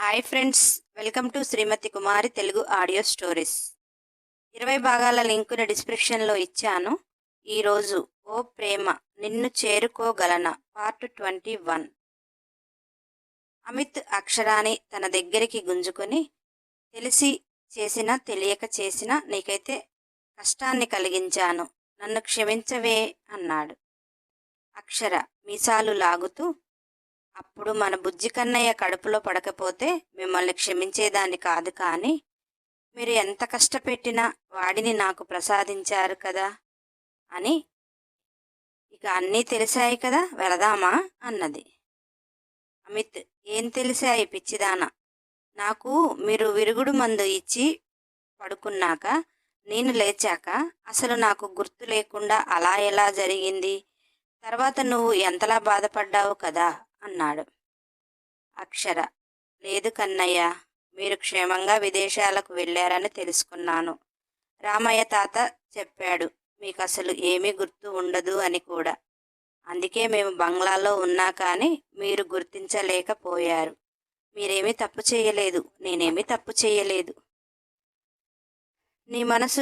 Hi friends welcome to Srimathi Kumari Telugu audio stories ఇరవై భాగాల లింకుని డిస్క్రిప్షన్లో ఇచ్చాను. ఈరోజు ఓ ప్రేమ నిన్ను చేరుకోగలన? పార్ట్ ట్వంటీ వన్ అమిత్ అక్షరాన్ని తన దగ్గరికి గుంజుకొని తెలిసి చేసినా తెలియక చేసిన నీకైతే కష్టాన్ని కలిగించాను. నన్ను క్షమించవే అన్నాడు. అక్షర మీసాలు లాగుతూ అప్పుడు మన బుజ్జి కన్నయ్య కడుపులో పడకపోతే మిమ్మల్ని క్షమించేదాన్ని కాదు కానీ మీరు ఎంత కష్టపెట్టినా వాడిని నాకు ప్రసాదించారు కదా అని ఇక అన్నీ తెలిసాయి కదా వెళదామా అన్నది. అమిత్ ఏం తెలిసాయి పిచ్చిదానా? నాకు మీరు విరుగుడు మందు ఇచ్చి పడుకున్నాక నేను లేచాక అసలు నాకు గుర్తు లేకుండా అలా ఎలా జరిగింది? తర్వాత నువ్వు ఎంతలా బాధపడ్డావు కదా? అన్నాడు. అక్షర లేదు కన్నయ్య మీరు క్షేమంగా విదేశాలకు వెళ్ళారని తెలుసుకున్నాను. రామయ్య తాత చెప్పాడు మీకు అసలు ఏమీ గుర్తు ఉండదు అని కూడా. అందుకే మేము బంగ్లాలో ఉన్నా కానీ మీరు గుర్తించలేకపోయారు. మీరేమీ తప్పు చేయలేదు నేనేమీ తప్పు చేయలేదు. నీ మనసు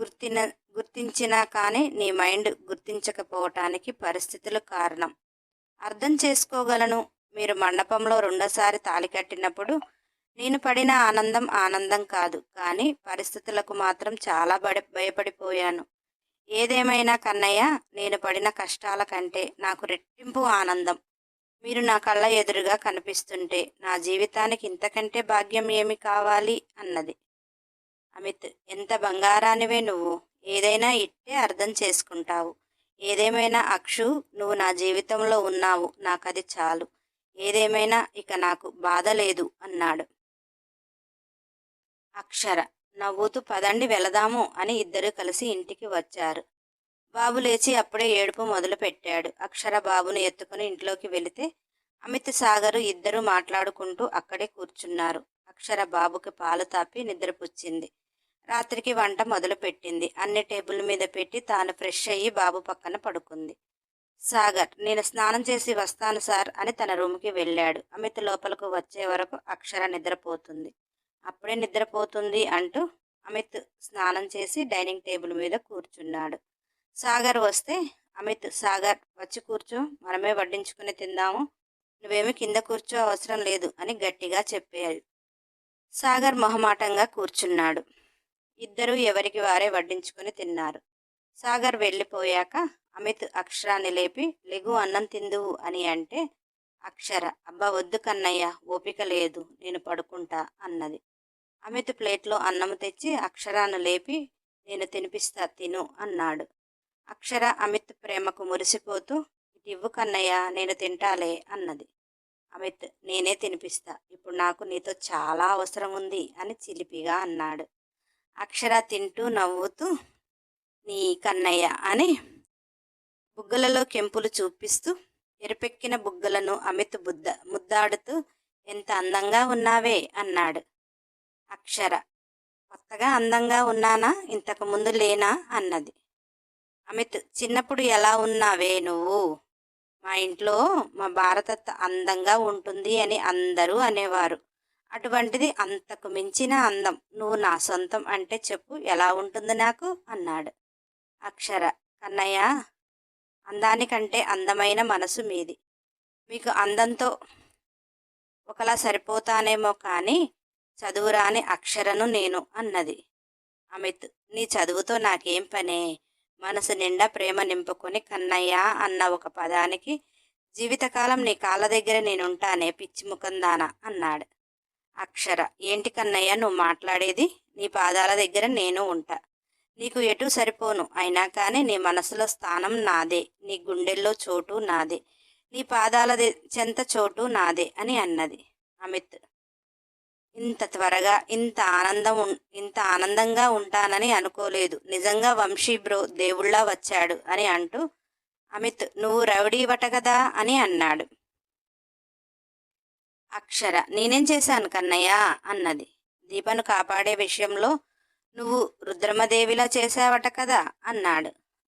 గుర్తిన గుర్తించినా కానీ నీ మైండ్ గుర్తించకపోవటానికి పరిస్థితులు కారణం. అర్థం చేసుకోగలను. మీరు మండపంలో రెండోసారి తాళి కట్టినప్పుడు నేను పడిన ఆనందం ఆనందం కాదు. కానీ పరిస్థితులకు మాత్రం చాలా బడి భయపడిపోయాను. ఏదేమైనా కన్నయ్య నేను పడిన కష్టాల కంటే నాకు రెట్టింపు ఆనందం. మీరు నా కళ్ళ ఎదురుగా కనిపిస్తుంటే నా జీవితానికి ఇంతకంటే భాగ్యం ఏమి కావాలి? అన్నది. అమిత్ ఎంత బంగారానివే నువ్వు. ఏదైనా ఇట్టే అర్థం చేసుకుంటావు. ఏదేమైనా అక్షు నువ్వు నా జీవితంలో ఉన్నావు. నాకది చాలు. ఏదేమైనా ఇక నాకు బాధ లేదు అన్నాడు. అక్షర నవ్వుతూ పదండి వెళదాము అని ఇద్దరు కలిసి ఇంటికి వచ్చారు. బాబు లేచి అప్పుడే ఏడుపు మొదలు పెట్టాడు అక్షర బాబును ఎత్తుకుని ఇంట్లోకి వెళితే అమిత్ సాగరు ఇద్దరు మాట్లాడుకుంటూ అక్కడే కూర్చున్నారు. అక్షర బాబుకి పాలు తాపి నిద్రపుచ్చింది. రాత్రికి వంట మొదలుపెట్టింది. అన్ని టేబుల్ మీద పెట్టి తాను ఫ్రెష్ అయ్యి బాబు పక్కన పడుకుంది. సాగర్ నేను స్నానం చేసి వస్తాను సార్ అని తన రూమ్కి వెళ్ళాడు. అమిత్ లోపలకు వచ్చే వరకు అక్షర నిద్రపోతుంది. అప్పుడే నిద్రపోతుంది అంటూ అమిత్ స్నానం చేసి డైనింగ్ టేబుల్ మీద కూర్చున్నాడు. సాగర్ వస్తే అమిత్ సాగర్ వచ్చి కూర్చో. మనమే వడ్డించుకుని తిందాము. నువ్వేమి కింద కూర్చో అవసరం లేదు అని గట్టిగా చెప్పాడు. సాగర్ మొహమాటంగా కూర్చున్నాడు. ఇద్దరూ ఎవరికి వారే వడ్డించుకుని తిన్నారు. సాగర్ వెళ్ళిపోయాక అమిత్ అక్షరాన్ని లేపి లెగు అన్నం తిందువు అని అంటే అక్షర అబ్బా వద్దు కన్నయ్య ఓపిక లేదు నేను పడుకుంటా అన్నది. అమిత్ ప్లేట్లో అన్నం తెచ్చి అక్షరాన్ని లేపి నేను తినిపిస్తా తిను అన్నాడు. అక్షర అమిత్ ప్రేమకు మురిసిపోతూ ఇవ్వు కన్నయ్య నేను తింటాలే అన్నది. అమిత్ నేనే తినిపిస్తా ఇప్పుడు నాకు నీతో చాలా అవసరం ఉంది అని చిలిపిగా అన్నాడు. అక్షర తింటూ నవ్వుతూ నీ కన్నయ్య అని బుగ్గలలో కెంపులు చూపిస్తూ ఎరుపెక్కిన బుగ్గలను అమిత బుద్ద ముద్దాడుతూ ఎంత అందంగా ఉన్నావే అన్నాడు. అక్షర కొత్తగా అందంగా ఉన్నానా? ఇంతకు ముందు లేనా? అన్నది. అమిత్ చిన్నప్పుడు ఎలా ఉన్నావే నువ్వు? మా ఇంట్లో మా భారత అందంగా ఉంటుంది అని అందరూ అనేవారు. అటువంటిది అంతకు మించిన అందం. నువ్వు నా సొంతం అంటే చెప్పు ఎలా ఉంటుంది నాకు? అన్నాడు. అక్షర కన్నయ్య అందానికంటే అందమైన మనసు మీది. మీకు అందంతో ఒకలా సరిపోతానేమో కానీ చదువురాని అక్షరను నేను అన్నది. అమిత్ నీ చదువుతో నాకేం పనే? మనసు నిండా ప్రేమ నింపుకొని కన్నయ్య అన్న ఒక పదానికి జీవితకాలం నీ కాళ్ళ దగ్గర నేనుంటానే పిచ్చి ముఖందానా అన్నాడు. అక్షర. ఏంటి కన్నయ్య నువ్వు మాట్లాడేది? నీ పాదాల దగ్గర నేను ఉంటా. నీకు ఎటు సరిపోను అయినా కానీ నీ మనసులో స్థానం నాదే. నీ గుండెల్లో చోటు నాదే. నీ పాదాల చెంత చోటు నాదే అని అన్నది అమిత్. ఇంత త్వరగా ఇంత ఆనందం ఇంత ఆనందంగా ఉంటానని అనుకోలేదు. నిజంగా వంశీ బ్రో దేవుళ్ళా వచ్చాడు అని అంటూ అమిత్ నువ్వు రౌడీవట కదా? అని అన్నాడు. అక్షర. నేనేం చేశాను కన్నయ్య? అన్నది. దీపను కాపాడే విషయంలో నువ్వు రుద్రమదేవిలా చేశావట కదా? అన్నాడు.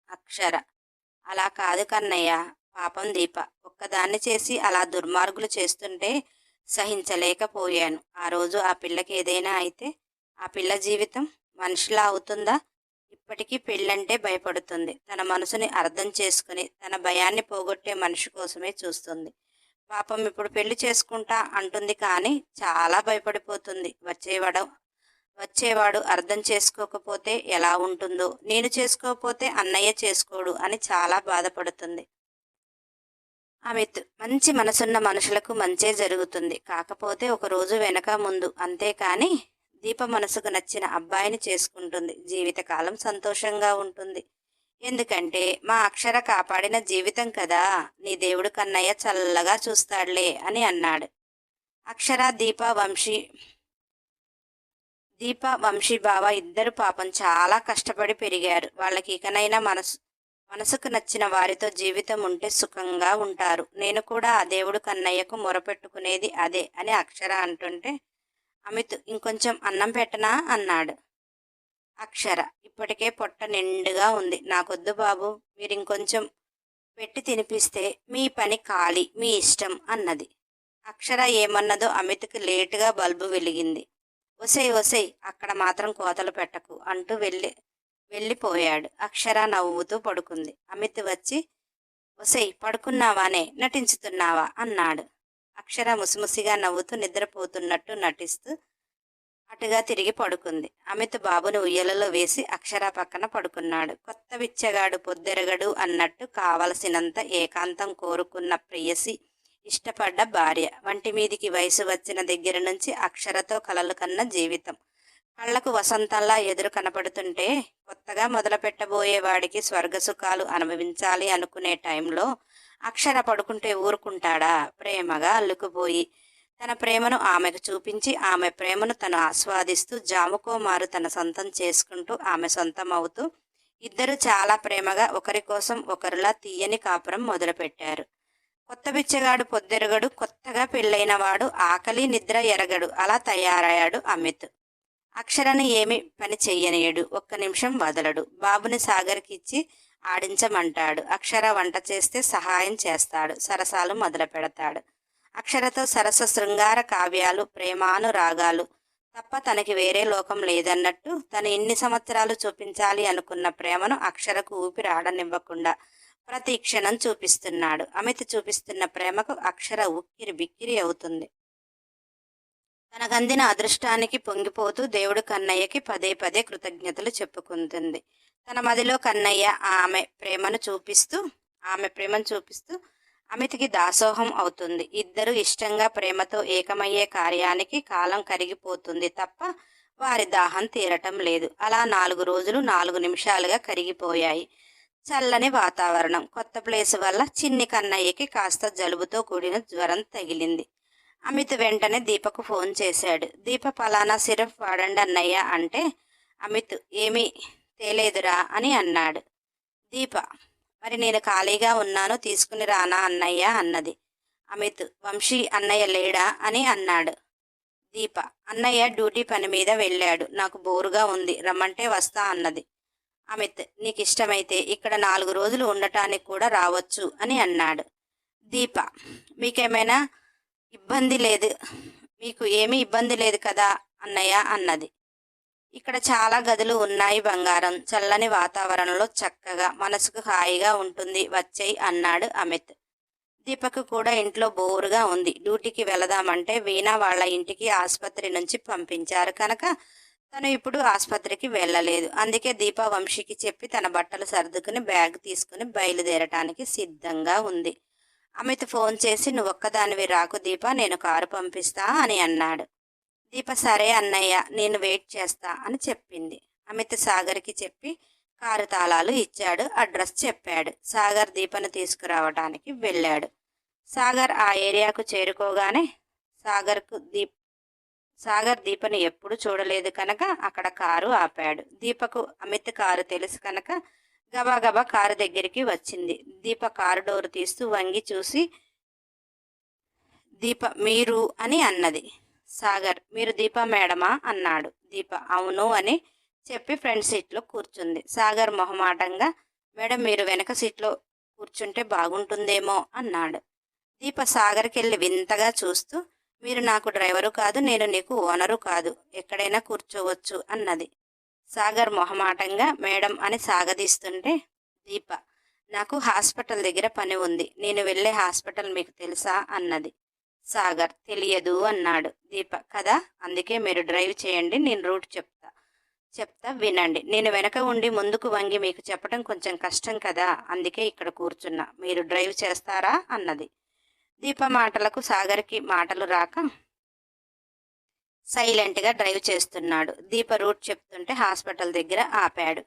అక్షర. అలా కాదు కన్నయ్య. పాపం దీప. ఒక్కదాన్ని చేసి అలా దుర్మార్గులు చేస్తుంటే సహించలేకపోయాను. ఆ రోజు ఆ పిల్లకి ఏదైనా అయితే ఆ పిల్ల జీవితం మనిషిలా అవుతుందా? ఇప్పటికీ పెళ్ళంటే భయపడుతుంది. తన మనసుని అర్థం చేసుకుని తన భయాన్ని పోగొట్టే మనిషి కోసమే చూస్తుంది. పాపం ఇప్పుడు పెళ్ళి చేసుకుంటా అంటుంది కానీ చాలా భయపడిపోతుంది. వచ్చేవాడు వచ్చేవాడు అర్థం చేసుకోకపోతే ఎలా ఉంటుందో నేను చేసుకోకపోతే అన్నయ్య చేసుకోడు అని చాలా బాధపడుతుంది. అమిత్ మంచి మనసున్న మనుషులకు మంచే జరుగుతుంది. కాకపోతే ఒక రోజు వెనక ముందు అంతేకాని దీప మనసుకు నచ్చిన అబ్బాయిని చేసుకుంటుంది. జీవితకాలం సంతోషంగా ఉంటుంది. ఎందుకంటే మా అక్షర కాపాడిన జీవితం కదా నీ దేవుడు కన్నయ్య చల్లగా చూస్తాడులే అని అన్నాడు. అక్షర దీప వంశీ దీప వంశీ బావ ఇద్దరు పాపం చాలా కష్టపడి పెరిగారు. వాళ్ళకి ఇకనైనా మనసు మనసుకు నచ్చిన వారితో జీవితం ఉంటే సుఖంగా ఉంటారు. నేను కూడా ఆ దేవుడు కన్నయ్యకు మొరపెట్టుకునేది అదే అని అక్షర అంటుంటే అమిత్ ఇంకొంచెం అన్నం పెట్టనా? అన్నాడు. అక్షర. ఇప్పటికే పొట్ట నిండుగా ఉంది. నాకొద్దు బాబు. మీరు ఇంకొంచెం పెట్టి తినిపిస్తే మీ పని ఖాళీ మీ ఇష్టం అన్నది. అక్షర ఏమన్నదో అమిత్కి లేటుగా బల్బు వెలిగింది. ఒసై ఒసై అక్కడ మాత్రం కోతలు పెట్టకు అంటూ వెళ్ళి వెళ్ళిపోయాడు. అక్షర నవ్వుతూ పడుకుంది. అమిత్ వచ్చి ఒసై పడుకున్నావానే? నటించుతున్నావా? అన్నాడు. అక్షర ముసిముసిగా నవ్వుతూ నిద్రపోతున్నట్టు నటిస్తూ అటుగా తిరిగి పడుకుంది. అమిత్ బాబుని ఉయ్యలలో వేసి అక్షర పక్కన పడుకున్నాడు. కొత్త విచ్చగాడు పొద్దెరగడు అన్నట్టు కావలసినంత ఏకాంతం కోరుకున్న ప్రియసి ఇష్టపడ్డ భార్య. వంటి మీదికి వయసు వచ్చిన దగ్గర నుంచి అక్షరతో కలలు కన్న జీవితం. కళ్ళకు వసంతంలా ఎదురు కనపడుతుంటే కొత్తగా మొదలు పెట్టబోయేవాడికి స్వర్గసుఖాలు అనుభవించాలి అనుకునే టైంలో అక్షర పడుకుంటే ఊరుకుంటాడా? ప్రేమగా అల్లుకుపోయి తన ప్రేమను ఆమెకు చూపించి ఆమె ప్రేమను తను ఆస్వాదిస్తూ జాముకోమారు తన సొంతం చేసుకుంటూ ఆమె సొంతం అవుతూ ఇద్దరు చాలా ప్రేమగా ఒకరి కోసం ఒకరిలా తీయని కాపురం మొదలుపెట్టారు. కొత్త బిచ్చగాడు పొద్దెరగడు కొత్తగా పెళ్ళైన వాడు ఆకలి నిద్ర ఎరగడు అలా తయారయ్యాడు అమిత్. అక్షరను ఏమి పని చెయ్యనీయడు ఒక్క నిమిషం వదలడు. బాబుని సాగర్కి ఇచ్చి ఆడించమంటాడు. అక్షర వంట చేస్తే సహాయం చేస్తాడు సరసాలు మొదలు పెడతాడు అక్షరతో సరస శృంగార కావ్యాలు ప్రేమానురాగాలు. తప్ప తనకి వేరే లోకం లేదన్నట్టు తను ఎన్ని సంవత్సరాలు చూపించాలి అనుకున్న ప్రేమను అక్షరకు ఊపిరాడనివ్వకుండా ప్రతి క్షణం చూపిస్తున్నాడు. అమిత చూపిస్తున్న ప్రేమకు అక్షర ఉక్కిరి బిక్కిరి అవుతుంది. తనకందిన అదృష్టానికి పొంగిపోతూ దేవుడు కన్నయ్యకి పదే పదే కృతజ్ఞతలు చెప్పుకుంటుంది. తన మదిలో కన్నయ్య ఆమె ప్రేమను చూపిస్తూ ఆమె ప్రేమను చూపిస్తూ అమితికి దాసోహం అవుతుంది. ఇద్దరు ఇష్టంగా ప్రేమతో ఏకమయ్యే కార్యానికి కాలం కరిగిపోతుంది తప్ప వారి దాహం తీరటం లేదు. అలా నాలుగు రోజులు నాలుగు నిమిషాలుగా కరిగిపోయాయి. చల్లని వాతావరణం. కొత్త ప్లేస్ వల్ల చిన్ని కన్నయ్యకి కాస్త జలుబుతో కూడిన జ్వరం తగిలింది. అమిత్ వెంటనే దీపకు ఫోన్ చేశాడు. దీప పలానా సిరప్ వాడండి అన్నయ్య అంటే అమిత్ ఏమీ తేలేదురా అని అన్నాడు. దీప మరి నేను ఖాళీగా ఉన్నాను తీసుకుని రానా అన్నయ్య అన్నది. అమిత్ వంశీ అన్నయ్య లేడా అని అన్నాడు. దీప అన్నయ్య డ్యూటీ పని మీద వెళ్ళాడు. నాకు బోరుగా ఉంది రమ్మంటే వస్తా అన్నది. అమిత్ నీకు ఇష్టమైతే ఇక్కడ నాలుగు రోజులు ఉండటానికి కూడా రావచ్చు అని అన్నాడు. దీప మీకేమైనా ఇబ్బంది లేదు మీకు ఏమీ ఇబ్బంది లేదు కదా అన్నయ్య అన్నది. ఇక్కడ చాలా గదులు ఉన్నాయి బంగారం. చల్లని వాతావరణంలో చక్కగా మనసుకు హాయిగా ఉంటుంది. వచ్చేయి అన్నాడు అమిత్. దీపక్ కూడా ఇంట్లో బోరుగా ఉంది. డ్యూటీకి వెళదామంటే వీణా వాళ్ళ ఇంటికి ఆసుపత్రి నుంచి పంపించారు కనుక తను ఇప్పుడు ఆసుపత్రికి వెళ్ళలేదు. అందుకే దీప వంశీకి చెప్పి తన బట్టలు సర్దుకుని బ్యాగ్ తీసుకుని బయలుదేరటానికి సిద్ధంగా ఉంది. అమిత్ ఫోన్ చేసి నువ్వు ఒక్కదానివి రాకు దీప నేను కారు పంపిస్తా అని అన్నాడు. దీప సరే అన్నయ్య నేను వెయిట్ చేస్తా అని చెప్పింది. అమిత్ సాగర్కి చెప్పి కారు తాళాలు ఇచ్చాడు అడ్రస్ చెప్పాడు. సాగర్ దీపను తీసుకురావడానికి వెళ్ళాడు. సాగర్ ఆ ఏరియాకు చేరుకోగానే సాగర్కు దీప్ సాగర్ దీపను ఎప్పుడు చూడలేదు కనుక అక్కడ కారు ఆపాడు. దీపకు అమిత్ కారు తెలుసు కనుక గబాగబా కారు దగ్గరికి వచ్చింది. దీప కారు డోర్ తీస్తూ వంగి చూసి దీప మీరు అని అన్నది. సాగర్ మీరు దీప మేడమా? అన్నాడు. దీప అవును అని చెప్పి ఫ్రంట్ సీట్లో కూర్చుంది. సాగర్ మొహమాటంగా మేడం మీరు వెనక సీట్లో కూర్చుంటే బాగుంటుందేమో? అన్నాడు. దీప సాగర్కి వెళ్ళి వింతగా చూస్తూ మీరు నాకు డ్రైవరు కాదు నేను నీకు ఓనరు కాదు ఎక్కడైనా కూర్చోవచ్చు అన్నది. సాగర్ మొహమాటంగా మేడం అని సాగదీస్తుంటే దీప నాకు హాస్పిటల్ దగ్గర పని ఉంది నేను వెళ్ళే హాస్పిటల్ మీకు తెలుసా? అన్నది. సాగర్ తెలియదు అన్నాడు దీప కదా అందుకే మీరు డ్రైవ్ చేయండి నేను రూట్ చెప్తా. చెప్తా వినండి. నేను వెనక ఉండి ముందుకు వంగి మీకు చెప్పడం కొంచెం కష్టం కదా అందుకే ఇక్కడ కూర్చున్నా. మీరు డ్రైవ్ చేస్తారా? అన్నది. దీప మాటలకు సాగర్కి మాటలు రాక సైలెంట్గా డ్రైవ్ చేస్తున్నాడు. దీప రూట్ చెప్తుంటే హాస్పిటల్ దగ్గర ఆపాడు.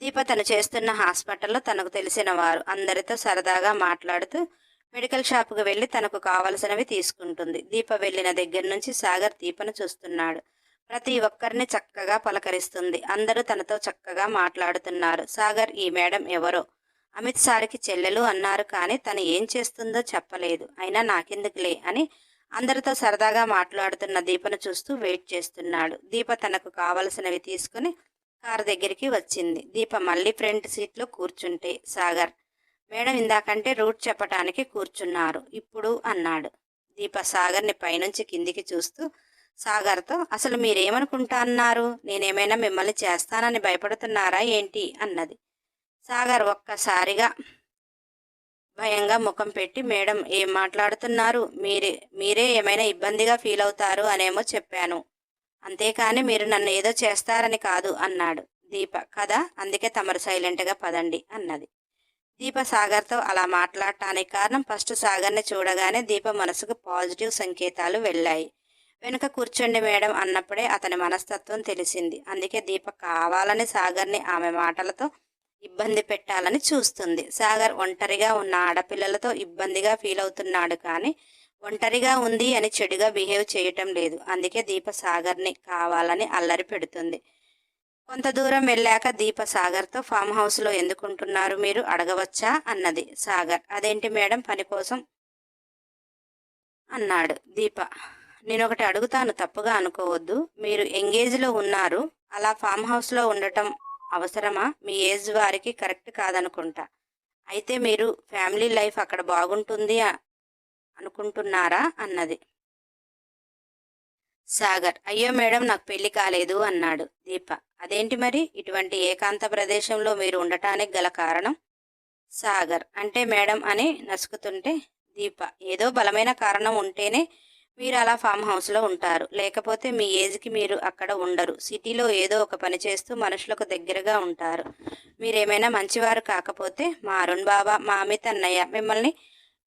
దీప తను చేస్తున్న హాస్పిటల్లో తనకు తెలిసిన వారు అందరితో సరదాగా మాట్లాడుతూ మెడికల్ షాప్కు వెళ్ళి తనకు కావలసినవి తీసుకుంటుంది. దీప వెళ్ళిన దగ్గర నుంచి సాగర్ దీపను చూస్తున్నాడు. ప్రతి ఒక్కరిని చక్కగా పలకరిస్తుంది. అందరూ తనతో చక్కగా మాట్లాడుతున్నారు. సాగర్ ఈ మేడం ఎవరో? అమిత్ సార్కి చెల్లెలు అన్నారు కానీ తను ఏం చేస్తుందో చెప్పలేదు. అయినా నాకెందుకులే? అని అందరితో సరదాగా మాట్లాడుతున్న దీపను చూస్తూ వెయిట్ చేస్తున్నాడు. దీప తనకు కావలసినవి తీసుకుని కారు దగ్గరికి వచ్చింది. దీప మళ్ళీ ఫ్రంట్ సీట్లో కూర్చుంటే సాగర్ మేడం ఇందాకంటే రూట్ చెప్పటానికి కూర్చున్నారు. ఇప్పుడు అన్నాడు. దీప సాగర్ని పైనుంచి కిందికి చూస్తూ సాగర్తో అసలు మీరేమనుకుంటా అన్నారు నేనేమైనా మిమ్మల్ని చేస్తానని భయపడుతున్నారా ఏంటి? అన్నది. సాగర్ ఒక్కసారిగా భయంగా ముఖం పెట్టి మేడం ఏం మాట్లాడుతున్నారు? మీరే మీరే ఏమైనా ఇబ్బందిగా ఫీల్ అవుతారు అనేమో చెప్పాను. అంతేకాని మీరు నన్ను ఏదో చేస్తారని కాదు అన్నాడు దీప. కదా అందుకే తమరు సైలెంట్గా పదండి అన్నది. దీప సాగర్తో అలా మాట్లాడటానికి కారణం ఫస్ట్ సాగర్ని చూడగానే దీప మనసుకు పాజిటివ్ సంకేతాలు వెళ్ళాయి. వెనుక కూర్చోండి మేడం అన్నప్పుడే అతని మనస్తత్వం తెలిసింది. అందుకే దీప కావాలని సాగర్ని ఆమె మాటలతో ఇబ్బంది పెట్టాలని చూస్తుంది. సాగర్ ఒంటరిగా ఉన్న ఆడపిల్లలతో ఇబ్బందిగా ఫీల్ అవుతున్నాడు కానీ ఒంటరిగా ఉంది అని చెడుగా బిహేవ్ చేయటం లేదు. అందుకే దీప సాగర్ని కావాలని అల్లరి పెడుతుంది. కొంత దూరం వెళ్ళాక దీప సాగర్తో ఫామ్ హౌస్లో ఎందుకుంటున్నారు మీరు అడగవచ్చా? అన్నది. సాగర్. అదేంటి మేడం? పని కోసం అన్నాడు దీప. నేను ఒకటి అడుగుతాను తప్పుగా అనుకోవద్దు. మీరు ఎంగేజ్లో ఉన్నారు. అలా ఫామ్ హౌస్లో ఉండటం అవసరమా? మీ ఏజ్ వారికి కరెక్ట్ కాదనుకుంటా. అయితే మీరు ఫ్యామిలీ లైఫ్ అక్కడ బాగుంటుంది అనుకుంటున్నారా? అన్నది. సాగర్. అయ్యో మేడం నాకు పెళ్ళి కాలేదు అన్నాడు దీప. అదేంటి మరి? ఇటువంటి ఏకాంత ప్రదేశంలో మీరు ఉండటానికి గల కారణం? సాగర్. అంటే మేడం అని నసుకుతుంటే దీప. ఏదో బలమైన కారణం ఉంటేనే మీరు అలా ఫామ్ హౌస్లో ఉంటారు. లేకపోతే మీ ఏజ్కి మీరు అక్కడ ఉండరు. సిటీలో ఏదో ఒక పని చేస్తూ మనుషులకు దగ్గరగా ఉంటారు. మీరేమైనా మంచివారు కాకపోతే మా అరుణ్ బాబా మా అమిత్ అన్నయ్య మిమ్మల్ని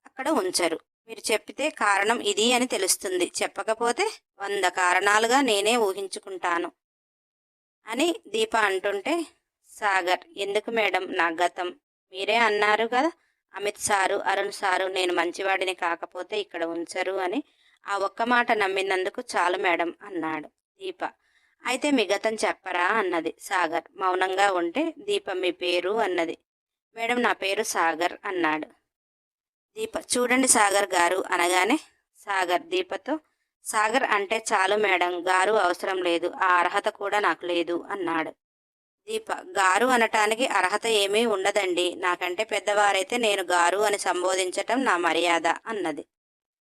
అక్కడ ఉంచరు. మీరు చెప్పితే కారణం ఇది అని తెలుస్తుంది. చెప్పకపోతే వంద కారణాలుగా నేనే ఊహించుకుంటాను. అని దీప అంటుంటే సాగర్ ఎందుకు మేడం నా గతం? మీరే అన్నారు కదా అమిత్ సారు అరుణ్ సారు నేను మంచివాడిని కాకపోతే ఇక్కడ ఉంచరు అని ఆ ఒక్క మాట నమ్మినందుకు చాలు మేడం అన్నాడు దీప. అయితే మీ గతం చెప్పరా? అన్నది సాగర్. మౌనంగా ఉంటే దీప మీ పేరు అన్నది. మేడం నా పేరు సాగర్ అన్నాడు దీప. చూడండి సాగర్ గారు అనగానే సాగర్ దీపతో సాగర్ అంటే చాలు మేడం గారు అవసరం లేదు ఆ అర్హత కూడా నాకు లేదు అన్నాడు. దీప గారు అనటానికి అర్హత ఏమీ ఉండదండి నాకంటే పెద్దవారైతే నేను గారు అని సంబోధించటం నా మర్యాద అన్నది.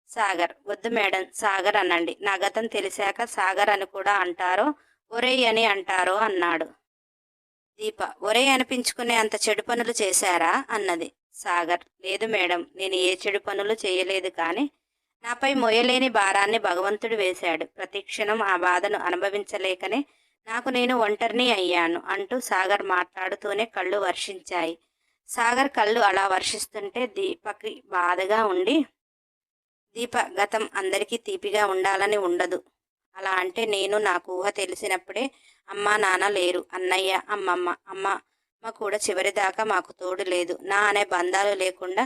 సాగర్ వద్దు మేడం సాగర్ అనండి నా గతం తెలిసాక సాగర్ అని కూడా అంటారో ఒరేయ్ అని అంటారో అన్నాడు. దీప ఒరేయ్ అనిపించుకునే అంత చెడు పనులు చేశారా అన్నది. సాగర్ లేదు మేడం నేను ఏ చెడు పనులు చేయలేదు కానీ నాపై మోయలేని భారాన్ని భగవంతుడు వేశాడు. ప్రతిక్షణం ఆ బాధను అనుభవించలేకనే నాకు నేను ఒంటరిని అయ్యాను అంటూ సాగర్ మాట్లాడుతూనే కళ్ళు వర్షించాయి. సాగర్ కళ్ళు అలా వర్షిస్తుంటే దీపకి బాధగా ఉండి దీప గతం అందరికీ తీపిగా ఉండాలని ఉండదు. అలా అంటే నేను నాకు ఊహ తెలిసినప్పుడే అమ్మ నాన్న లేరు. అన్నయ్య అమ్మమ్మ అమ్మ కూడా చివరిదాకా మాకు తోడు లేదు. నా అనే బంధాలు లేకుండా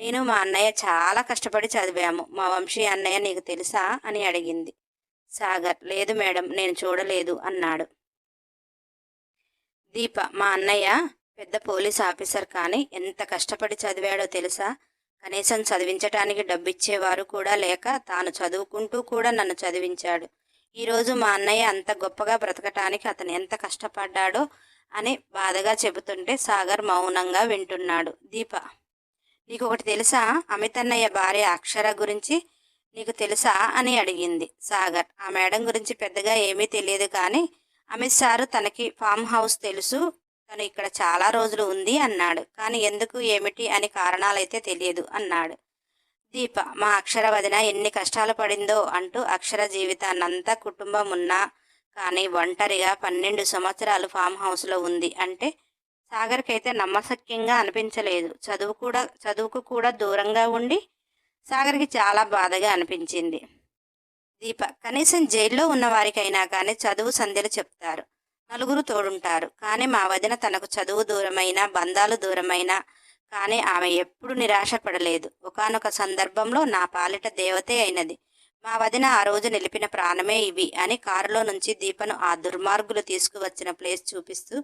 నేను మా అన్నయ్య చాలా కష్టపడి చదివాము. మా వంశీ అన్నయ్య నీకు తెలుసా? అని అడిగింది. సాగర్ లేదు మేడం నేను చూడలేదు అన్నాడు. దీప మా అన్నయ్య పెద్ద పోలీస్ ఆఫీసర్ కానీ ఎంత కష్టపడి చదివాడో తెలుసా? కనీసం చదివించటానికి డబ్బిచ్చేవారు కూడా లేక తాను చదువుకుంటూ కూడా నన్ను చదివించాడు. ఈరోజు మా అన్నయ్య అంత గొప్పగా బ్రతకటానికి అతను ఎంత కష్టపడ్డాడో అని బాధగా చెబుతుంటే సాగర్ మౌనంగా వింటున్నాడు. దీప నీకు ఒకటి తెలుసా? అమితన్నయ్య భార్య అక్షర గురించి నీకు తెలుసా? అని అడిగింది సాగర్. ఆ మేడం గురించి పెద్దగా ఏమీ తెలియదు కానీ అమిత్ సారు తనకి ఫామ్ హౌస్ తెలుసు తను ఇక్కడ చాలా రోజులు ఉంది అన్నాడు. కానీ ఎందుకు ఏమిటి అని కారణాలైతే తెలియదు అన్నాడు. దీప మా అక్షర వదిన ఎన్ని కష్టాలు పడిందో అంటూ అక్షర జీవితాన్నంతా కుటుంబం ఉన్నా కానీ ఒంటరిగా పన్నెండు సంవత్సరాలు ఫామ్ హౌస్లో ఉంది అంటే సాగర్కైతే నమ్మశక్యంగా అనిపించలేదు. చదువు కూడా చదువుకు కూడా దూరంగా ఉండి సాగర్కి చాలా బాధగా అనిపించింది. దీప కనీసం జైల్లో ఉన్న వారికైనా కానీ చదువు సంధ్యలు చెప్తారు. నలుగురు తోడుంటారు. కానీ మా వదిన తనకు చదువు దూరమైన బంధాలు దూరమైన కానీ ఆమె ఎప్పుడు నిరాశపడలేదు. ఒకానొక సందర్భంలో నా పాలిట దేవతే అయినది. మా వదిన ఆ రోజు నిలిపిన ప్రాణమే ఇవి అని కారులో నుంచి దీపను ఆ దుర్మార్గులు తీసుకువచ్చిన ప్లేస్ చూపిస్తూ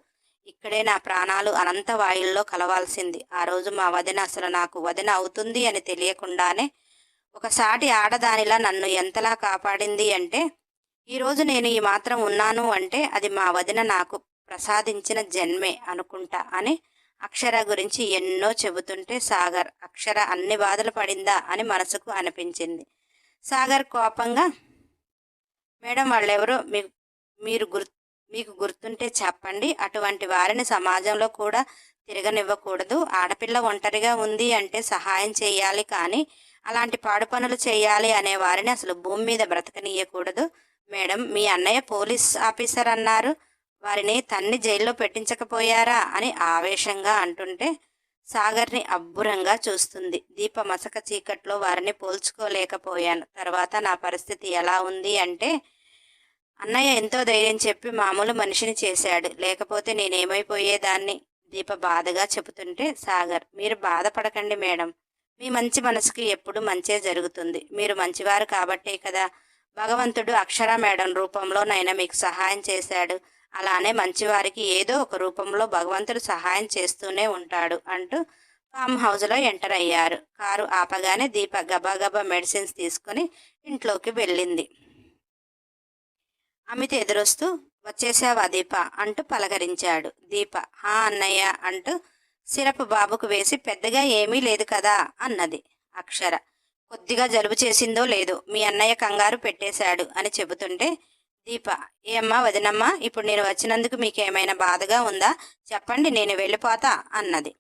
ఇక్కడే నా ప్రాణాలు అనంత వాయుల్లో కలవాల్సింది. ఆ రోజు మా వదిన అసలు నాకు వదిన అవుతుంది అని తెలియకుండానే ఒకసాటి ఆడదానిలా నన్ను ఎంతలా కాపాడింది అంటే ఈరోజు నేను ఈ మాత్రం ఉన్నాను అంటే అది మా వదిన నాకు ప్రసాదించిన జన్మే అనుకుంటా అని అక్షర గురించి ఎన్నో చెబుతుంటే సాగర్ అక్షర అన్ని బాధలు పడిందా అని మనసుకు అనిపించింది. సాగర్ కోపంగా మేడం వాళ్ళెవరో మీ మీరు గుర్తు మీకు గుర్తుంటే చెప్పండి. అటువంటి వారిని సమాజంలో కూడా తిరగనివ్వకూడదు. ఆడపిల్ల ఒంటరిగా ఉంది అంటే సహాయం చేయాలి కానీ అలాంటి పాడు పనులు చేయాలి అనే వారిని అసలు భూమి మీద బ్రతకనీయకూడదు. మేడం మీ అన్నయ్య పోలీస్ ఆఫీసర్ అన్నారు. వారిని తన్ని జైల్లో పెట్టించకపోయారా అని ఆవేశంగా అంటుంటే సాగర్ని అబ్బురంగా చూస్తుంది. దీప మసక చీకట్లో వారిని పోల్చుకోలేకపోయాను. తర్వాత నా పరిస్థితి ఎలా ఉంది అంటే అన్నయ్య ఎంతో ధైర్యం చెప్పి మామూలు మనిషిని చేశాడు. లేకపోతే నేనేమైపోయేదాన్ని? దీప బాధగా చెబుతుంటే సాగర్ మీరు బాధపడకండి మేడం. మీ మంచి మనసుకి ఎప్పుడు మంచే జరుగుతుంది. మీరు మంచివారు కాబట్టే కదా. భగవంతుడు అక్షర మేడం రూపంలోనైనా మీకు సహాయం చేశాడు. అలానే మంచివారికి ఏదో ఒక రూపంలో భగవంతుడు సహాయం చేస్తూనే ఉంటాడు అంటూ ఫామ్ హౌస్లో ఎంటర్ అయ్యారు. కారు ఆపగానే దీప గబాగబా మెడిసిన్స్ తీసుకుని ఇంట్లోకి వెళ్ళింది. అమిత ఎదురొస్తూ వచ్చేసావా దీప? అంటూ పలకరించాడు. దీప హా అన్నయ్య అంటూ సిరప్ బాబుకు వేసి పెద్దగా ఏమీ లేదు కదా? అన్నది అక్షర. కొద్దిగా జలుబు చేసిందో లేదో మీ అన్నయ్య కంగారు పెట్టేశాడు అని చెబుతుంటే దీప ఏమ్మా వదినమ్మా ఇప్పుడు నేను వచ్చినందుకు మీకేమైనా బాధగా ఉందా? చెప్పండి నేను వెళ్ళిపోతా అన్నది.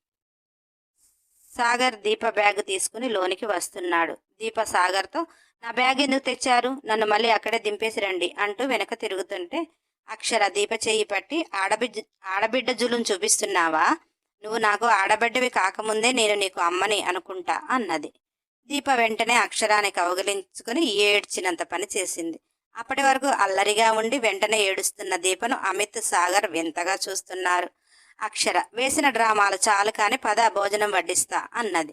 సాగర్ దీప బ్యాగ్ తీసుకుని లోనికి వస్తున్నాడు. దీప సాగర్తో నా బ్యాగ్ ఎందుకు తెచ్చారు? నన్ను మళ్ళీ అక్కడే దింపేసి రండి అంటూ వెనక తిరుగుతుంటే అక్షర దీప చేయి పట్టి ఆడబిడ్డ ఆడబిడ్డ జులును చూపిస్తున్నావా? నువ్వు నాకు ఆడబిడ్డవి కాకముందే నేను నీకు అమ్మని అనుకుంటా అన్నది. దీప వెంటనే అక్షరానికి అవగలించుకుని ఏడ్చినంత పని చేసింది. అప్పటి వరకు అల్లరిగా ఉండి వెంటనే ఏడుస్తున్న దీపను అమిత్ సాగర్ వింతగా చూస్తున్నారు. అక్షర వేసిన డ్రామాలు చాలు కానీ పద భోజనం వడ్డిస్తా అన్నది.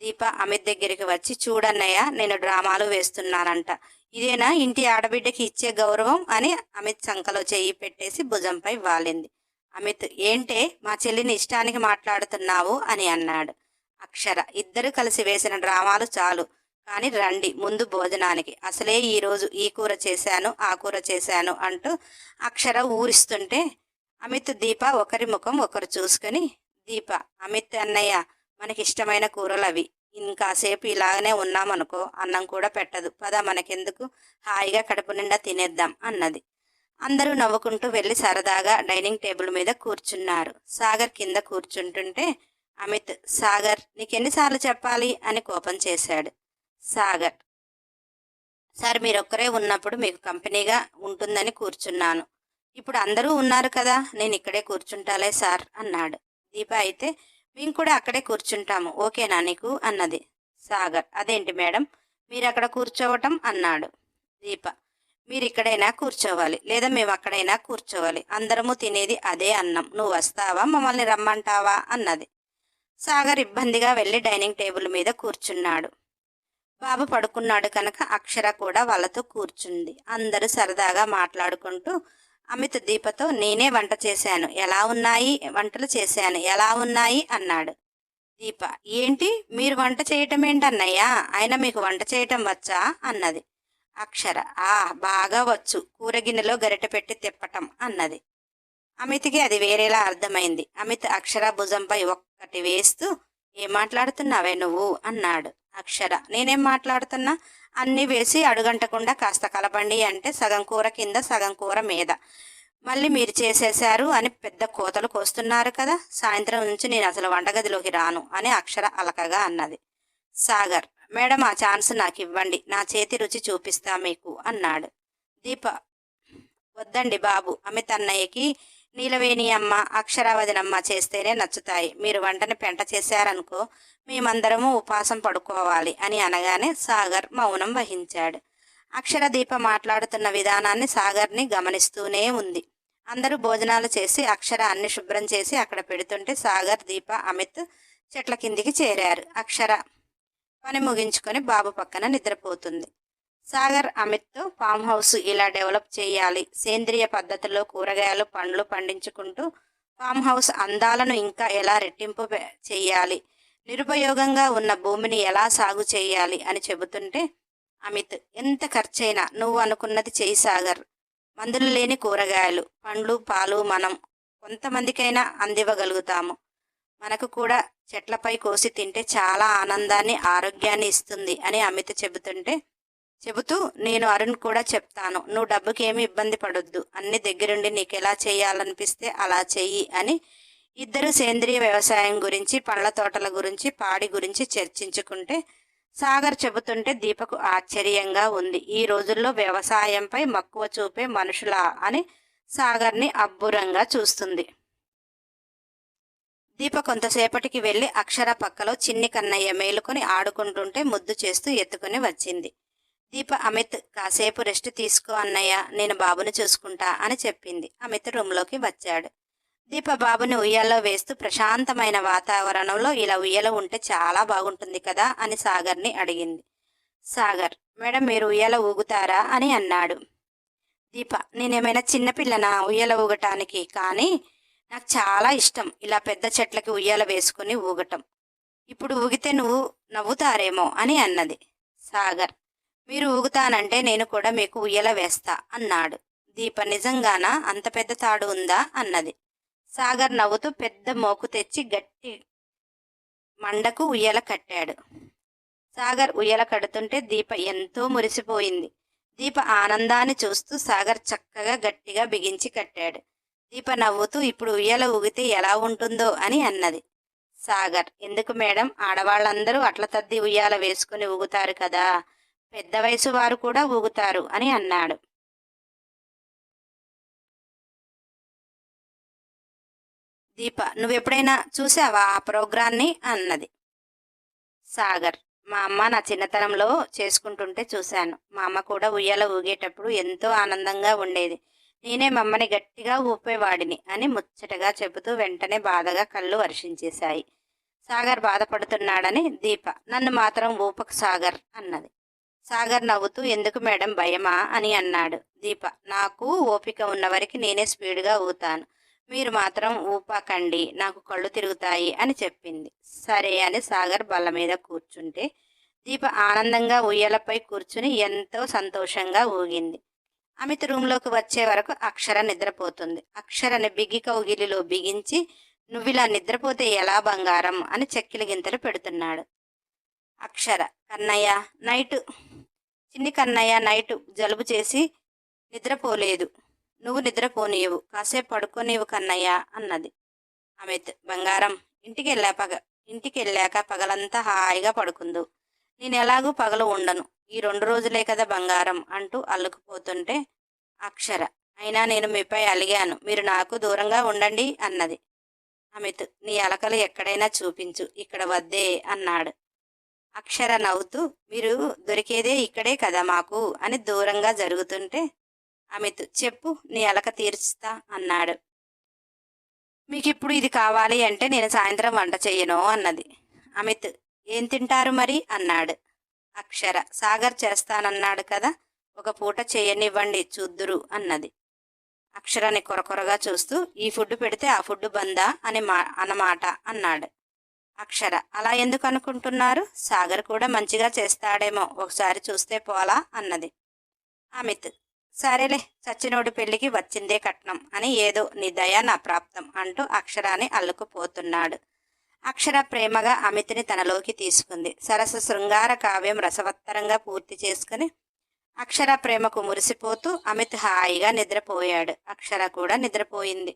దీప అమిత్ దగ్గరికి వచ్చి చూడన్నయ్య నేను డ్రామాలు వేస్తున్నానంట. ఇదేనా? ఇంటి ఆడబిడ్డకి ఇచ్చే గౌరవం అని అమిత్ సంకలో చేయి పెట్టేసి భుజంపై వాలింది. అమిత్ ఏంటే? మా చెల్లిని ఇష్టానికి మాట్లాడుతున్నావు? అని అన్నాడు. అక్షర ఇద్దరు కలిసి వేసిన డ్రామాలు చాలు. కానీ రండి ముందు భోజనానికి. అసలే ఈరోజు ఈ కూర చేశాను ఆ కూర చేశాను అంటూ అక్షర ఊరిస్తుంటే అమిత్ దీప ఒకరి ముఖం ఒకరు చూసుకొని దీప అమిత్ అన్నయ్య మనకి ఇష్టమైన కూరలు అవి ఇంకాసేపు ఇలాగనే ఉన్నామనుకో అన్నం కూడా పెట్టదు. పద మనకెందుకు? హాయిగా కడుపు నిండా తినేద్దాం అన్నది. అందరూ నవ్వుకుంటూ వెళ్ళి సరదాగా డైనింగ్ టేబుల్ మీద కూర్చున్నారు. సాగర్ కింద కూర్చుంటుంటే అమిత్ సాగర్ నీకెన్నిసార్లు చెప్పాలి? అని కోపం చేశాడు. సాగర్ సార్ మీరొక్కరే ఉన్నప్పుడు మీకు కంపెనీగా ఉంటుందని కూర్చున్నాను. ఇప్పుడు అందరూ ఉన్నారు కదా నేను ఇక్కడే కూర్చుంటాలే సార్ అన్నాడు. దీప అయితే మేము కూడా అక్కడే కూర్చుంటాము. ఓకేనా నీకు? అన్నది. సాగర్. అదేంటి మేడం? మీరు అక్కడ కూర్చోవటం అన్నాడు దీప. మీరు ఇక్కడైనా కూర్చోవాలి. లేదా మేము అక్కడైనా కూర్చోవాలి. అందరము తినేది అదే అన్నం. నువ్వు వస్తావా? మమ్మల్ని రమ్మంటావా? అన్నది. సాగర్ ఇబ్బందిగా వెళ్ళి డైనింగ్ టేబుల్ మీద కూర్చున్నాడు. బాబు పడుకున్నాడు కనుక అక్షర కూడా వాళ్ళతో కూర్చుంది. అందరూ సరదాగా మాట్లాడుకుంటూ అమిత్ దీపతో నేనే వంట చేశాను. ఎలా ఉన్నాయి? వంటలు చేశాను. ఎలా ఉన్నాయి? అన్నాడు. దీప ఏంటి? మీరు వంట చేయటం ఏంటన్నయ్యా? ఆయన మీకు వంట చేయటం వచ్చా? అన్నది. అక్షర ఆ బాగా వచ్చు. కూర గిన్నెలో పెట్టి తిప్పటం అన్నది. అమిత్కి అది వేరేలా అర్థమైంది. అమిత్ అక్షర భుజంపై ఒక్కటి వేస్తూ ఏం మాట్లాడుతున్నావే నువ్వు? అన్నాడు. అక్షర నేనేం మాట్లాడుతున్నా? అన్నీ వేసి అడుగంటకుండా కాస్త కలపండి అంటే సగం కూర కింద సగం కూర మీద. మళ్ళీ మీరు చేసేశారు అని పెద్ద కోతలు కోస్తున్నారు కదా సాయంత్రం నుంచి నేను అసలు వంటగదిలోకి రాను అని అక్షర అలకగా అన్నది. సాగర్ మేడం ఆ ఛాన్స్ నాకు ఇవ్వండి నా చేతి రుచి చూపిస్తా మీకు అన్నాడు. దీప వద్దండి బాబు అమిత్ అన్నయ్యకి నీలవేణి అమ్మ అక్షరావదినమ్మ చేస్తేనే నచ్చుతాయి. మీరు వంటని పెంట చేశారనుకో మేమందరము ఉపాసం పడుకోవాలి అని అనగానే సాగర్ మౌనం వహించాడు. అక్షరదీప మాట్లాడుతున్న విధానాన్ని సాగర్ని గమనిస్తూనే ఉంది. అందరూ భోజనాలు చేసి అక్షర అన్ని శుభ్రం చేసి అక్కడ పెడుతుంటే సాగర్ దీప అమిత్ చెట్ల కిందికి చేరారు. అక్షర పని ముగించుకొని బాబు పక్కన నిద్రపోతుంది. సాగర్ అమిత్తో ఫామ్ హౌస్ ఇలా డెవలప్ చేయాలి. సేంద్రియ పద్ధతిలో కూరగాయలు పండ్లు పండించుకుంటూ ఫామ్ హౌస్ అందాలను ఇంకా ఎలా రెట్టింపు చేయాలి? నిరుపయోగంగా ఉన్న భూమిని ఎలా సాగు చేయాలి? అని చెబుతుంటే అమిత్ ఎంత ఖర్చైనా నువ్వు అనుకున్నది చేయి సాగర్. మందులు లేని కూరగాయలు పండ్లు పాలు మనం కొంతమందికైనా అందివ్వగలుగుతాము. మనకు కూడా చెట్లపై కోసి తింటే చాలా ఆనందాన్ని ఆరోగ్యాన్ని ఇస్తుంది అని అమిత్ చెబుతుంటే చెబుతూ నేను అరుణ్ కూడా చెప్తాను నువ్వు డబ్బుకి ఏమి ఇబ్బంది పడొద్దు అన్ని దగ్గరుండి నీకు ఎలా చేయాలనిపిస్తే అలా చెయ్యి అని ఇద్దరు సేంద్రియ వ్యవసాయం గురించి పండ్ల తోటల గురించి పాడి గురించి చర్చించుకుంటే సాగర్ చెబుతుంటే దీపకు ఆశ్చర్యంగా ఉంది. ఈ రోజుల్లో వ్యవసాయంపై మక్కువ చూపే మనుషులా అని సాగర్ని అబ్బురంగా చూస్తుంది. దీప కొంతసేపటికి వెళ్ళి అక్షర పక్కలో చిన్ని కన్నయ్య మేలుకొని ఆడుకుంటుంటే ముద్దు చేస్తూ ఎత్తుకుని వచ్చింది. దీప అమిత్ కాసేపు రెస్ట్ తీసుకో అన్నయ్య నేను బాబుని చూసుకుంటా అని చెప్పింది. అమిత్ రూమ్లోకి వచ్చాడు. దీప బాబుని ఉయ్యాలో వేస్తూ ప్రశాంతమైన వాతావరణంలో ఇలా ఉయ్యాల ఉంటే చాలా బాగుంటుంది కదా అని సాగర్ని అడిగింది. సాగర్ మేడం మీరు ఉయ్యాల ఊగుతారా అని అన్నాడు. దీప నేనేమైనా చిన్నపిల్లనా ఉయ్యాల ఊగటానికి? కానీ నాకు చాలా ఇష్టం ఇలా పెద్ద చెట్లకి ఉయ్యాల వేసుకుని ఊగటం. ఇప్పుడు ఊగితే నువ్వు నవ్వుతారేమో అని అన్నది. సాగర్ మీరు ఊగుతానంటే నేను కూడా మీకు ఉయ్యల వేస్తా అన్నాడు. దీప నిజంగానా? అంత పెద్ద తాడు ఉందా? అన్నది. సాగర్ నవ్వుతూ పెద్ద మోకు తెచ్చి గట్టి మండకు ఉయ్యల కట్టాడు. సాగర్ ఉయ్యల కడుతుంటే దీప ఎంతో మురిసిపోయింది. దీప ఆనందాన్ని చూస్తూ సాగర్ చక్కగా గట్టిగా బిగించి కట్టాడు. దీప నవ్వుతూ ఇప్పుడు ఉయ్యల ఊగితే ఎలా ఉంటుందో అని అన్నది. సాగర్ ఎందుకు మేడం? ఆడవాళ్ళందరూ అట్ల తద్ది ఉయ్యాల వేసుకుని ఊగుతారు కదా. పెద్ద వయసు వారు కూడా ఊగుతారు అని అన్నాడు. దీప నువ్వెప్పుడైనా చూసావా ఆ ప్రోగ్రాన్ని అన్నది. సాగర్ మా అమ్మ నా చిన్నతనంలో చేసుకుంటుంటే చూశాను. మా అమ్మ కూడా ఉయ్యాల ఊగేటప్పుడు ఎంతో ఆనందంగా ఉండేది. నేనే మా అమ్మని గట్టిగా ఊపేవాడిని అని ముచ్చటగా చెబుతూ వెంటనే బాధగా కళ్ళు వర్షించేశాయి సాగర్ బాధపడుతున్నాడని దీప నన్ను మాత్రం ఊపకు సాగర్ అన్నది. సాగర్ నవ్వుతూ ఎందుకు మేడం భయమా? అని అన్నాడు దీప. నాకు ఓపిక ఉన్నవరికి నేనే స్పీడ్గా ఊతాను. మీరు మాత్రం ఊపాకండి నాకు కళ్ళు తిరుగుతాయి అని చెప్పింది. సరే అని సాగర్ బల్ల మీద కూర్చుంటే దీప ఆనందంగా ఉయ్యలపై కూర్చుని ఎంతో సంతోషంగా ఊగింది. అమిత్ రూమ్లోకి వచ్చే వరకు అక్షర నిద్రపోతుంది. అక్షరని బిగి కౌగిలిలో బిగించి నువ్విలా నిద్రపోతే ఎలా బంగారం? అని చెక్కిలి గింతలు పెడుతున్నాడు అక్షర. కన్నయ్య నైటు చిన్ని కన్నయ్య నైట్ జలుబు చేసి నిద్రపోలేదు. నువ్వు నిద్రపోనీయవు. కాసేపు పడుకోనివు కన్నయ్య అన్నది. అమిత్ బంగారం ఇంటికి వెళ్ళా పగ ఇంటికి వెళ్ళాక పగలంతా హాయిగా పడుకుందు. నేను ఎలాగూ పగలు ఉండను. ఈ రెండు రోజులే కదా బంగారం అంటూ అల్లుకుపోతుంటే అక్షర అయినా నేను మీపై అలిగాను. మీరు నాకు దూరంగా ఉండండి అన్నది. అమిత్ నీ అలకలు ఎక్కడైనా చూపించు. ఇక్కడ వద్దే అన్నాడు. అక్షర నవ్వుతూ మీరు దొరికేదే ఇక్కడే కదా మాకు అని దూరంగా జరుగుతుంటే అమిత్ చెప్పు నీ అలక తీర్చుతా అన్నాడు. మీకు ఇప్పుడు ఇది కావాలి అంటే నేను సాయంత్రం వంట చెయ్యను అన్నది. అమిత్ ఏం తింటారు మరి? అన్నాడు. అక్షర సాగర్ చేస్తానన్నాడు కదా ఒక పూట చేయనివ్వండి చూద్దురు అన్నది. అక్షరాన్ని కొరకొరగా చూస్తూ ఈ ఫుడ్ పెడితే ఆ ఫుడ్ బందా అని మా అన్నమాట అన్నాడు. అక్షర. అలా ఎందుకు అనుకుంటున్నారు? సాగర్ కూడా మంచిగా చేస్తాడేమో. ఒకసారి చూస్తే పోలా అన్నది. అమిత్ సరేలే సచ్చినోడు పెళ్ళికి వచ్చిందే కట్నం అని ఏదో నీ దయ నా ప్రాప్తం అంటూ అక్షరాన్ని అల్లుకుపోతున్నాడు. అక్షర ప్రేమగా అమిత్ని తనలోకి తీసుకుంది. సరస శృంగార కావ్యం రసవత్తరంగా పూర్తి చేసుకుని అక్షర ప్రేమకు మురిసిపోతూ అమిత్ హాయిగా నిద్రపోయాడు. అక్షర కూడా నిద్రపోయింది.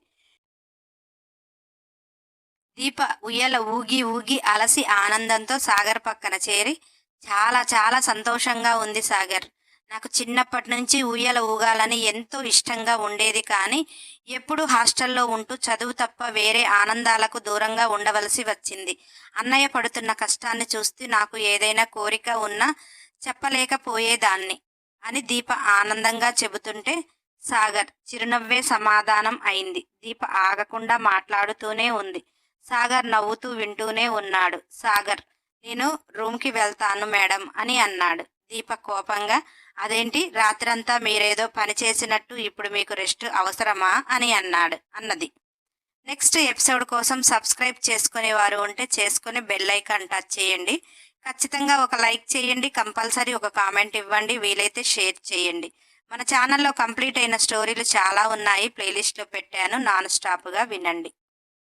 దీప ఉయ్యల ఊగి ఊగి అలసి ఆనందంతో సాగర్ పక్కన చేరి చాలా చాలా సంతోషంగా ఉంది సాగర్. నాకు చిన్నప్పటి నుంచి ఉయ్యల ఊగాలని ఎంతో ఇష్టంగా ఉండేది కానీ ఎప్పుడు హాస్టల్లో ఉంటూ చదువు తప్ప వేరే ఆనందాలకు దూరంగా ఉండవలసి వచ్చింది. అన్నయ్య పడుతున్న కష్టాన్ని చూస్తే నాకు ఏదైనా కోరిక ఉన్నా చెప్పలేకపోయేదాన్ని అని దీప ఆనందంగా చెబుతుంటే సాగర్ చిరునవ్వే సమాధానం అయింది. దీప ఆగకుండా మాట్లాడుతూనే ఉంది. సాగర్ నవ్వుతూ వింటూనే ఉన్నాడు. సాగర్ నేను రూమ్కి వెళ్తాను మేడం అని అన్నాడు. దీప కోపంగా అదేంటి? రాత్రంతా మీరేదో పని చేసినట్టు ఇప్పుడు మీకు రెస్ట్ అవసరమా? అని అన్నాడు అన్నది. నెక్స్ట్ ఎపిసోడ్ కోసం సబ్స్క్రైబ్ చేసుకునే వారు ఉంటే చేసుకుని బెల్ ఐకాన్ టచ్ చేయండి. ఖచ్చితంగా ఒక లైక్ చేయండి. కంపల్సరీ ఒక కామెంట్ ఇవ్వండి. వీలైతే షేర్ చేయండి. మన ఛానల్లో కంప్లీట్ అయిన స్టోరీలు చాలా ఉన్నాయి. ప్లేలిస్ట్లో పెట్టాను. నాన్ స్టాప్గా వినండి.